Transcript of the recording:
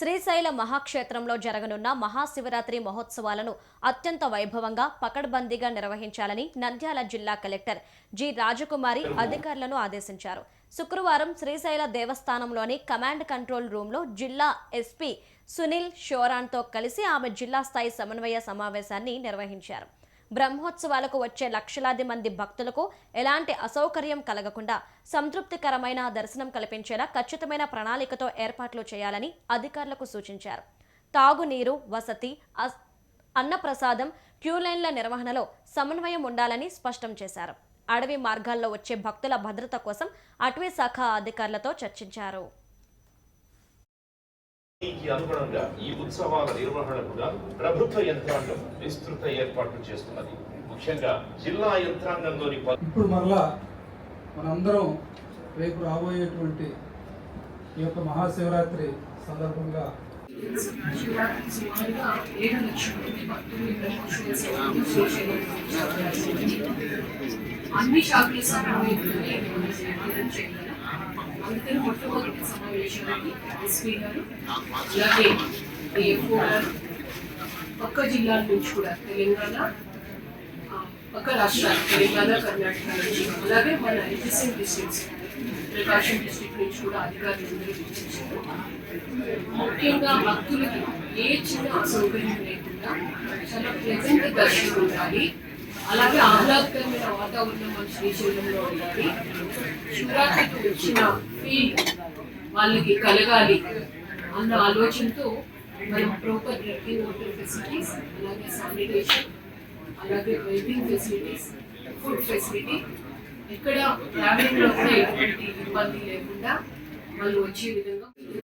శ్రీశైల మహాక్షేత్రంలో జరగనున్న మహాశివరాత్రి మహోత్సవాలను అత్యంత వైభవంగా పకడ్బందీగా నిర్వహించాలని నంద్యాల జిల్లా కలెక్టర్ జి. రాజకుమారి అధికారులను ఆదేశించారు. శుక్రవారం శ్రీశైల దేవస్థానంలోని కమాండ్ కంట్రోల్ రూంలో జిల్లా ఎస్పీ సునీల్ షోరాన్తో కలిసి ఆమె జిల్లా స్థాయి సమన్వయ సమావేశాన్ని నిర్వహించారు. బ్రహ్మోత్సవాలకు వచ్చే లక్షలాది మంది భక్తులకు ఎలాంటి అసౌకర్యం కలగకుండా సంతృప్తికరమైన దర్శనం కల్పించేలా ఖచ్చితమైన ప్రణాళికతో ఏర్పాట్లు చేయాలని అధికారులకు సూచించారు. తాగునీరు వసతి అన్నప్రసాదం క్యూలైన్ల నిర్వహణలో సమన్వయం ఉండాలని స్పష్టం చేశారు. అడవి మార్గాల్లో వచ్చే భక్తుల భద్రత కోసం అటవీ శాఖ అధికారులతో చర్చించారు. దీనికి అనుగుణంగా ఈ ఉత్సవాల నిర్వహణకుగా ప్రభుత్వ యంత్రాంగం విస్తృత ఏర్పాట్లు చేస్తున్నది. ముఖ్యంగా జిల్లా యంత్రాంగంలోని ఇప్పుడు మరలా మనందరం రేపు రాబోయేటువంటి ఈ యొక్క మహాశివరాత్రి సందర్భంగా అన్ని చేయాలి అందుకని మొట్టమొదటి సమావేశానికి ఎస్పీ గారు అలాగే డిఎఫ్ఓ గారు పక్క జిల్లాల నుంచి కూడా తెలంగాణ పక్క రాష్ట్రాలు తెలంగాణ కర్ణాటక నుంచి అలాగే మన ఎగ్జిస్టింగ్ డిస్ట్రిక్ట్స్ ప్రకాశం డిస్ట్రిక్ట్ నుంచి కూడా అధికారులందరూ ముఖ్యంగా భక్తులకి ఏ చిన్న అసౌకర్యం లేకుండా చాలా ప్లెజెంట్ దర్శనం ఉండాలి. అలాగే ఆహ్లాదకరమైన వాతావరణం మన శ్రీశైలంలో ఉండాలి. శివరాత్రికి వచ్చిన ఫీల్ వాళ్ళకి కలగాలి అన్న ఆలోచనతో మనం ప్రాపర్ డ్రింకింగ్ వాటర్ ఫెసిలిటీస్ అలాగే శానిటేషన్ అలాగే వెయిటింగ్ ఫెసిలిటీస్ ఫుడ్ ఫెసిలిటీ ఇక్కడ ట్రావెలింగ్లో కూడా ఎటువంటి ఇబ్బంది లేకుండా వాళ్ళు వచ్చే విధంగా